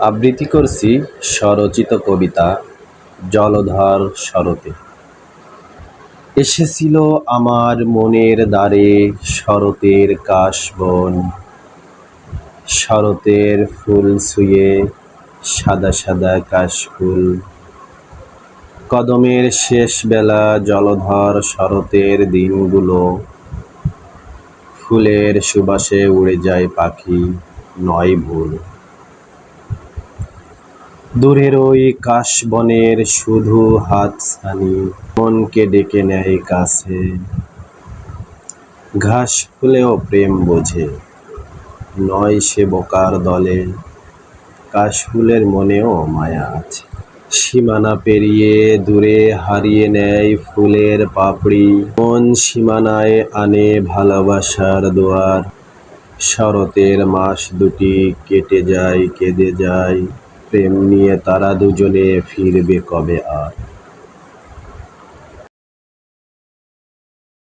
আবৃত্তি করছি স্বরচিত কবিতা জলধর শরতে এসেছিল আমার মনের দ্বারে শরতের কাশবন। শরতের ফুল ছুঁয়ে সাদা সাদা কাশফুল। কদমের শেষ বেলা জলধর শরতের দিনগুলো। ফুলের সুবাসে উড়ে যায় পাখি নয় ভুল। দূরের ওই কাশবনের শুধু হাতছানি, মনকে ডেকে নেয় কাছে। ঘাস ফুলেও প্রেম বোঝে, নয় সে বোকার দলে। কাশফুলের মনেও মায়া আছে। সীমানা পেরিয়ে দূরে হারিয়ে নেয় ফুলের পাপড়ি। মন সীমানায় আনে ভালোবাসার দুয়ার। শরতের মাস দুটি কেটে যায়, কেঁদে যায়। প্রেম নিয়ে তারা দুজনে ফিরবে কবে আর?